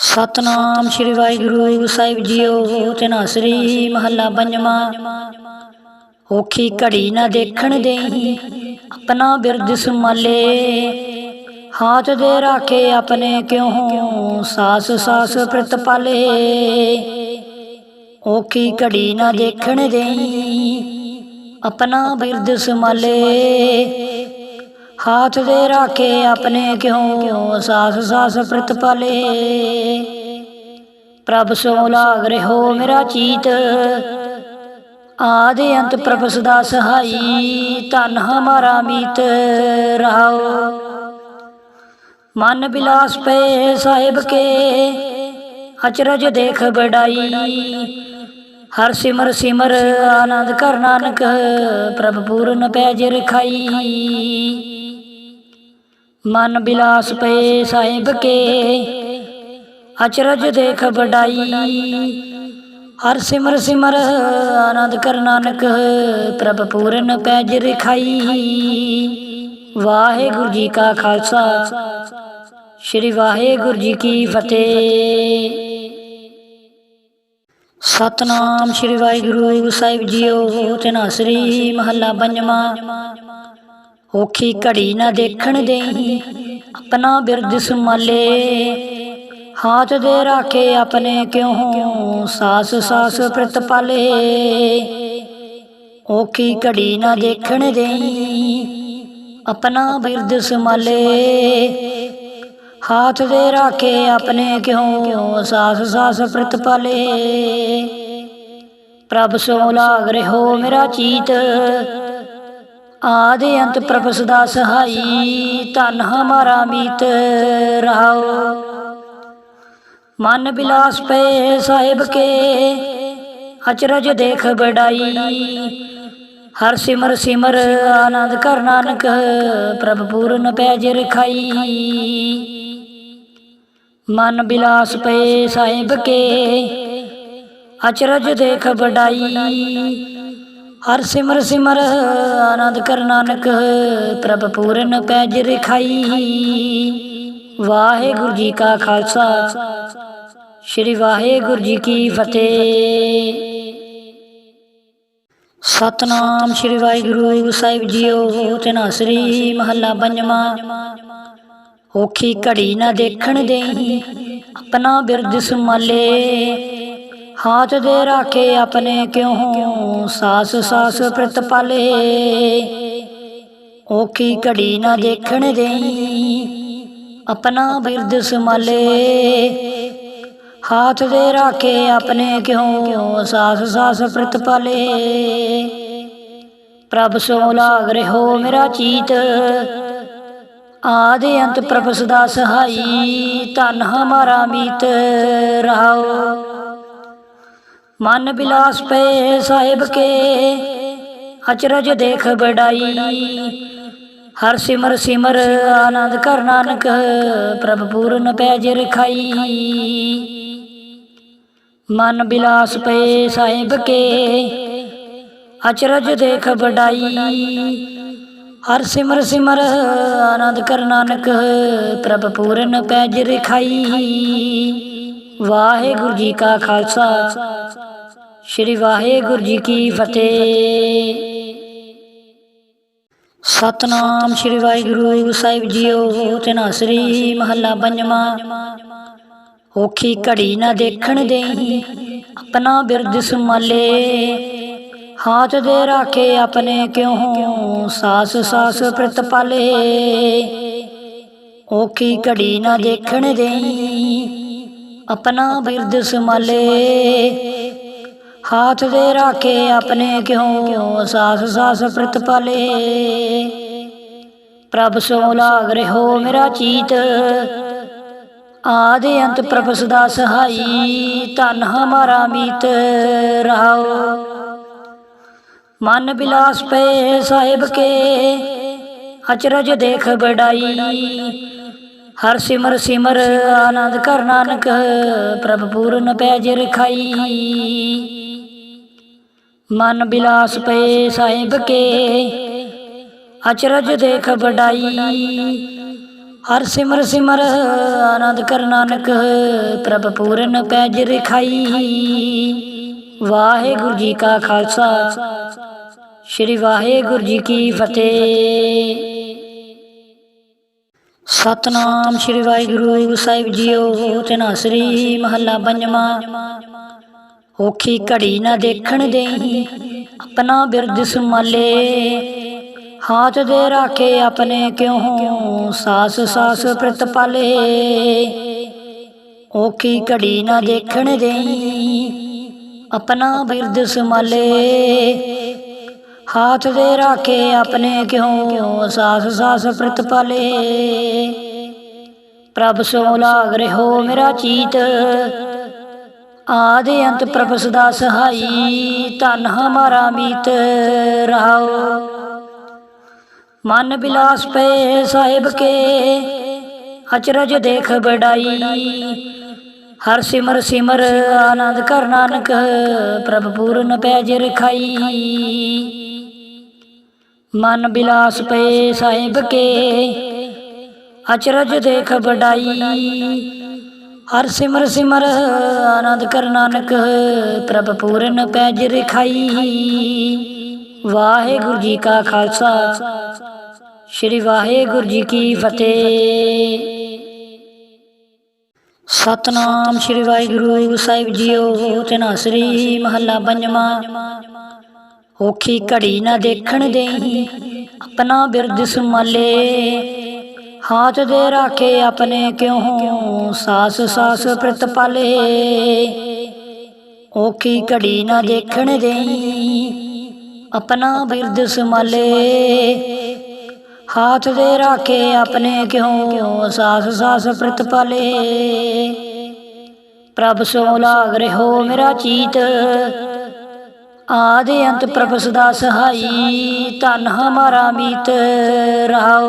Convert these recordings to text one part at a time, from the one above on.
ਸਤਨਾਮ ਸ੍ਰੀ ਵਾਹਿਗੁਰੂ ਸਾਹਿਬ ਜੀਓ ਤਨਾਸਰੀ ਮਹੱਲਾ ਪੰਜਵਾਂ। ਔਖੀ ਘੜੀ ਨਾ ਦੇਖਣ ਦੇਹੀ ਆਪਣਾ ਬਿਰਦ ਸੰਭਾਲੇ। ਹਾਥ ਦੇ ਰਾਖੇ ਆਪਣੇ ਕਿਉਂ ਸਾਸ ਸਾਸ ਪ੍ਰਤਪਾਲੇ ਔਖੀ ਘੜੀ ਨਾ ਦੇਖਣ ਦੇਹੀ ਆਪਣਾ ਬਿਰਦ ਸੰਭਾਲੇ। ਹਾਥ ਦੇ ਰਾਖੇ ਆਪਣੇ ਕਿਉ? ਸਾਸ ਸਾਸ ਪ੍ਰਤਪਾਲੇ ਪ੍ਰਭ ਸੋ ਲਾਗ ਰਹੋ ਮੇਰਾ ਚੀਤ। ਆਦਿ ਅੰਤ ਪ੍ਰਭ ਸਦਾ ਸਹਾਈ। ਧਨ ਹਮਾਰਾ ਮੀਤ ਰਹਾਓ। ਮਨ ਬਿਲਾਸ ਪਏ ਸਾਹਿਬ ਕੇ। ਅਚਰਜ ਦੇਖ ਬੜਾਈ ਹਰ ਸਿਮਰ ਸਿਮਰ ਆਨੰਦ ਕਰ ਨਾਨਕ। ਪ੍ਰਭ ਪੂਰਨ ਪੈਜ ਰਖਾਈ। ਮਨ ਬਿਲਾਸ ਪਏ ਸਾਹਿਬ ਕੇ। ਅਚਰਜ ਦੇਖ ਬੜਾਈ ਹਰ ਸਿਮਰ ਸਿਮਰ ਆਨੰਦ ਕਰ ਨਾਨਕ, ਪ੍ਰਭ ਪੂਰਨ ਪੈਜ ਰਖਾਈ। ਵਾਹਿਗੁਰੂ ਜੀ ਕਾ ਖਾਲਸਾ, ਸ੍ਰੀ ਵਾਹਿਗੁਰੂ ਜੀ ਕੀ ਫਤਿਹ। ਸਤਨਾਮ ਸ੍ਰੀ ਵਾਹਿਗੁਰੂ ਸਾਹਿਬ ਜੀਓ ਤਨਾਸਰੀ ਮਹੱਲਾ ਪੰਜਵਾਂ। ਔਖੀ ਘੜੀ ਨਾ ਦੇਖਣ ਦੇਹੀ ਆਪਣਾ ਬਿਰਦ ਸੰਭਾਲੇ। ਹਾਥ ਦੇ ਰਾਖੇ ਆਪਣੇ ਕਿਉ ਸਾਸ ਸਾਸ ਪ੍ਰਤਪਾਲੇ ਔਖੀ ਘੜੀ ਨਾ ਦੇਖਣ ਦੇਹੀ ਆਪਣਾ ਬਿਰਦ ਸੰਭਾਲੇ। ਹਾਥ ਦੇ ਰਾਖੇ ਆਪਣੇ ਕਿਉ ਸਾਸ ਸਾਸ ਪ੍ਰਤਪਾਲੇ ਪ੍ਰਭ ਸੋ ਲਾਗ ਰਹੋ ਮੇਰਾ ਚੀਤ। ਆਦਿ ਅੰਤ ਪ੍ਰਭ ਸਦਾ ਸਹਾਈ, ਧਨ ਹਮਾਰਾ ਮੀਤ ਰਹਾਓ ਮਨ ਬਿਲਾਸ ਪਏ ਸਾਹਿਬ ਕੇ, ਅਚਰਜ ਦੇਖ ਬੜਾਈ ਹਰ ਸਿਮਰ ਸਿਮਰ ਆਨੰਦ ਕਰ ਨਾਨਕ, ਪ੍ਰਭ ਪੂਰਨ ਪੈਜ ਰਖਾਈ। ਮਨ ਬਿਲਾਸ ਪਏ ਸਾਹਿਬ ਕੇ, ਅਚਰਜ ਦੇਖ ਬੜਾਈ ਹਰ ਸਿਮਰ ਸਿਮਰ ਆਨੰਦ ਕਰ ਨਾਨਕ, ਪ੍ਰਭ ਪੂਰਨ ਪੈਜ ਰਖਾਈ। ਵਾਹਿਗੁਰੂ ਜੀ ਕਾ ਖਾਲਸਾ, ਸ੍ਰੀ ਵਾਹਿਗੁਰੂ ਜੀ ਕੀ ਫਤਿਹ। ਸਤਨਾਮ ਸ੍ਰੀ ਵਾਹਿਗੁਰੂ ਸਾਹਿਬ ਜੀਓ ਤਨਾਸਰੀ ਮਹੱਲਾ ਪੰਜਵਾਂ। ਔਖੀ ਘੜੀ ਨਾ ਦੇਖਣ ਦੇਹੀ ਆਪਣਾ ਬਿਰਦ ਸੰਭਾਲੇ। ਹਾਥ ਦੇ ਰਾਖੇ ਆਪਣੇ ਕਿਉ? ਸਾਸ ਸਾਸ ਪ੍ਰਤਪਾਲੇ ਔਖੀ ਘੜੀ ਨਾ ਦੇਖਣ ਦੇਈ। ਆਪਣਾ ਬਿਰਦ ਸੰਭਾਲੇ। ਹਾਥ ਦੇ ਰਾਖੇ ਆਪਣੇ ਕਿਉ? ਸਾਸ ਸਾਸ ਪ੍ਰਤਪਾਲੇ ਪ੍ਰਭ ਸੋ ਲਾਗ ਰਹੋ ਮੇਰਾ ਚੀਤ। ਆਦਿ ਅੰਤ ਪ੍ਰਭ ਸਦਾ ਸਹਾਈ। ਧਨ ਹਮਾਰਾ ਮੀਤ ਰਹਾਓ। ਮਨ ਬਿਲਾਸ ਪਏ ਸਾਹਿਬ ਕੇ। ਅਚਰਜ ਦੇਖ ਬੜਾਈ ਹਰ ਸਿਮਰ ਸਿਮਰ ਆਨੰਦ ਕਰ ਨਾਨਕ ਪ੍ਰਭ ਪੂਰਨ ਪੈਜ ਰਖਾਈ। ਮਨ ਬਿਲਾਸ ਪਏ ਸਾਹਿਬ ਕੇ। ਅਚਰਜ ਦੇਖ ਬੜਾਈ ਹਰ ਸਿਮਰ ਸਿਮਰ ਆਨੰਦ ਕਰ ਨਾਨਕ ਪ੍ਰਭ ਪੂਰਨ ਪੈਜ ਰਖਾਈ। ਵਾਹਿਗੁਰੂ ਜੀ ਕਾ ਖਾਲਸਾ। ਸ੍ਰੀ ਵਾਹਿਗੁਰੂ ਜੀ ਕੀ ਫਤਿਹ। ਸਤਨਾਮ ਸ੍ਰੀ ਵਾਹਿਗੁਰੂ ਸਾਹਿਬ ਜੀਓ ਤਨਾਸਰੀ ਮਹੱਲਾ ਪੰਜਵਾਂ। ਔਖੀ ਘੜੀ ਨਾ ਦੇਖਣ ਦੇਹੀ ਆਪਣਾ ਬਿਰਦ ਸੰਭਾਲੇ। ਹਾਥ ਦੇ ਰਾਖੇ ਆਪਣੇ ਕਿਉਂ, ਸਾਸ ਸਾਸ ਪ੍ਰਤਪਾਲੇ ਔਖੀ ਘੜੀ ਨਾ ਦੇਖਣ ਦੇਈ, ਆਪਣਾ ਬਿਰਦ ਸੰਭਾਲੇ ਹਾਥ ਦੇ ਰਾਖੇ ਆਪਣੇ ਕਿਉ? ਸਾਸ ਸਾਸ ਪ੍ਰਤਪਾਲੇ ਪ੍ਰਭ ਸੋ ਲਾਗ ਰਹੋ ਮੇਰਾ ਚੀਤ। ਆਦਿ ਅੰਤ ਪ੍ਰਭ ਸਦਾ ਸਹਾਈ। ਧਨ ਹਮਾਰਾ ਮੀਤ ਰਹਾਓ। ਮਨ ਬਿਲਾਸ ਪਏ ਸਾਹਿਬ ਕੇ। ਅਚਰਜ ਦੇਖ ਬੜਾਈ ਹਰ ਸਿਮਰ ਸਿਮਰ ਆਨੰਦ ਕਰ ਨਾਨਕ। ਪ੍ਰਭ ਪੂਰਨ ਪੈਜ ਰਖਾਈ। ਮਨ ਬਿਲਾਸ ਪਏ ਸਾਹਿਬ ਕੇ। ਅਚਰਜ ਦੇਖ ਬੜਾਈ ਹਰ ਸਿਮਰ ਸਿਮਰ ਆਨੰਦ ਕਰ ਨਾਨਕ, ਪ੍ਰਭ ਪੂਰਨ ਪੈਜ ਰਖਾਈ। ਵਾਹਿਗੁਰੂ ਜੀ ਕਾ ਖਾਲਸਾ, ਸ੍ਰੀ ਵਾਹਿਗੁਰੂ ਜੀ ਕੀ ਫਤਿਹ। ਸਤਨਾਮ ਸ੍ਰੀ ਵਾਹਿਗੁਰੂ ਸਾਹਿਬ ਜੀਓ ਤਨਾਸਰੀ ਮਹੱਲਾ ਪੰਜਵਾਂ। ਔਖੀ ਘੜੀ ਨਾ ਦੇਖਣ ਦੇਹੀ ਆਪਣਾ ਬਿਰਦ ਸੰਭਾਲੇ ਹਾਥ ਦੇ ਰਾਖੇ ਆਪਣੇ ਕਿਉਂ ਸਾਸ ਸਾਸ ਪ੍ਰਤ ਪਾਲੇ। ਔਖੀ ਘੜੀ ਨਾ ਦੇਖਣ ਦੇਈ। ਆਪਣਾ ਬਿਰਦ ਸੰਭਾਲੇ ਹਾਥ ਦੇ ਰਾਖੇ ਆਪਣੇ ਕਿਉਂ ਸਾਸ ਸਾਸ ਪ੍ਰਤ ਪਾਲੇ। ਪ੍ਰਭ ਸੋ ਲਾਗ ਰਹੋ ਮੇਰਾ ਚੀਤ। ਆਦਿ ਅੰਤ ਪ੍ਰਭ ਸਦਾ ਸਹਾਈ, ਧਨ ਹਮਾਰਾ ਮੀਤ ਰਹਾਓ। ਮਨ ਬਿਲਾਸ ਪਏ ਸਾਹਿਬ ਕੇ, ਅਚਰਜ ਦੇਖ ਬੜਾਈ ਹਰ ਸਿਮਰ ਸਿਮਰ ਆਨੰਦ ਕਰ ਨਾਨਕ, ਪ੍ਰਭ ਪੂਰਨ ਪੈਜ ਰਖਾਈ। ਮਨ ਬਿਲਾਸ ਪਏ ਸਾਹਿਬ ਕੇ, ਅਚਰਜ ਦੇਖ ਬੜਾਈ ਹਰ ਸਿਮਰ ਸਿਮਰ ਆਨੰਦ ਕਰ ਨਾਨਕ, ਪ੍ਰਭ ਪੂਰਨ ਪੈਜ ਰਖਾਈ। ਵਾਹਿਗੁਰੂ ਜੀ ਕਾ ਖਾਲਸਾ, ਸ੍ਰੀ ਵਾਹਿਗੁਰੂ ਜੀ ਕੀ ਫਤਿਹ। ਸਤਨਾਮ ਸ੍ਰੀ ਵਾਹਿਗੁਰੂ ਸਾਹਿਬ ਜੀਓ ਤਨਾਸਰੀ ਮਹੱਲਾ ਪੰਜਵਾਂ। ਔਖੀ ਘੜੀ ਨਾ ਦੇਖਣ ਦੇਹੀ ਆਪਣਾ ਬਿਰਦ ਸੰਭਾਲੇ। ਹਾਥ ਦੇ ਰਾਖੇ ਆਪਣੇ ਕਿਉਂ ਸਾਸ ਸਾਸ ਪ੍ਰਤ ਪਾਲੇ ਔਖੀ ਘੜੀ ਨਾ ਦੇਖਣ ਦੇਈ ਆਪਣਾ ਬਿਰਦ ਸੰਭਾਲੇ ਹਾਥ ਦੇ ਰਾਖੇ ਆਪਣੇ ਕਿਉਂ ਸਾਸ ਸਾਸ ਪ੍ਰਤ ਪਾਲੇ ਪ੍ਰਭ ਸੋ ਲਾਗ ਰਹੋ ਮੇਰਾ ਚੀਤ ਆਦਿ ਅੰਤ ਪ੍ਰਭ ਸਦਾ ਸਹਾਈ ਧਨ ਹਮਾਰਾ ਮੀਤ ਰਹਾਓ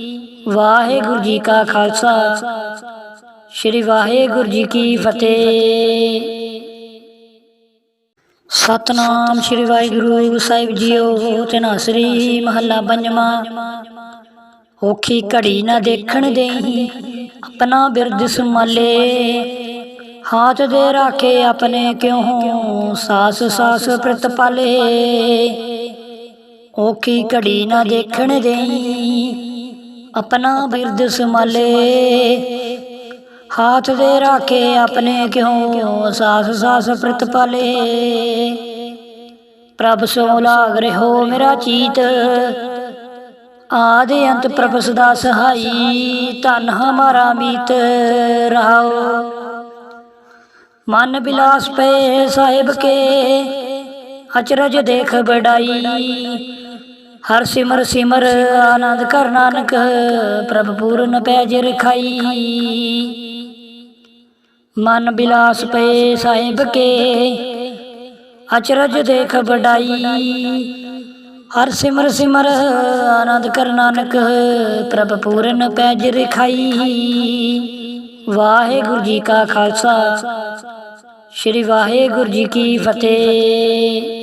ਵਾਹਿਗੁਰੂ ਜੀ ਕਾ ਖਾਲਸਾ। ਸ੍ਰੀ ਵਾਹਿਗੁਰੂ ਜੀ ਕੀ ਫਤਿਹ। ਸਤਨਾਮ ਸ੍ਰੀ ਵਾਹਿਗੁਰੂ ਸਾਹਿਬ ਜੀਓ ਤਨਾਸਰੀ ਮਹੱਲਾ ਪੰਜਵਾਂ। ਔਖੀ ਘੜੀ ਨਾ ਦੇਖਣ ਦੇਹੀ ਆਪਣਾ ਬਿਰਦ ਸੰਭਾਲੇ। ਹਾਥ ਦੇ ਰਾਖੇ ਆਪਣੇ ਕਿਉਂ ਸਾਸ ਸਾਸ ਪ੍ਰਤ ਪਾਲੇ। ਔਖੀ ਘੜੀ ਨਾ ਦੇਖਣ ਦੇਈ ਆਪਣਾ ਬਿਰਦ ਸੰਭਾਲੇ। ਹਾਥ ਦੇ ਰਾਖੇ ਆਪਣੇ ਕਿਉਂ? ਸਾਸ ਸਾਸ ਪ੍ਰਤ ਸਤਨਾਮ ਸ੍ਰੀ ਵਾਹਿਗੁਰੂ ਸਾਹਿਬ ਜੀਓ ਤਨਾਸਰੀ ਮਹੱਲਾ ਪੰਜਵਾਂ ਔਖੀ ਘੜੀ ਨਾ ਦੇਖਣ ਦੇਹੀ ਆਪਣਾ ਬਿਰਦ ਸੰਭਾਲੇ ਹਾਥ ਦੇ ਰਾਖੇ ਆਪਣੇ ਕਿਉਂ ਸਾਸ ਸਾਸ ਪ੍ਰਤ ਹਰ ਸਿਮਰ ਸਿਮਰ ਆਨੰਦ ਕਰ ਨਾਨਕ, ਪ੍ਰਭ ਪੂਰਨ ਪੈਜ ਰਖਾਈ। ਮਨ ਬਿਲਾਸ ਪਏ ਸਾਹਿਬ ਕੇ, ਅਚਰਜ ਦੇਖ ਬੜਾਈ ਹਰ ਸਿਮਰ ਸਿਮਰ ਆਨੰਦ ਕਰ ਨਾਨਕ, ਪ੍ਰਭ ਪੂਰਨ ਪੈਜ ਰਖਾਈ। ਵਾਹਿਗੁਰੂ ਜੀ ਕਾ ਖਾਲਸਾ, ਸ੍ਰੀ ਵਾਹਿਗੁਰੂ ਜੀ ਕੀ ਫਤਿਹ।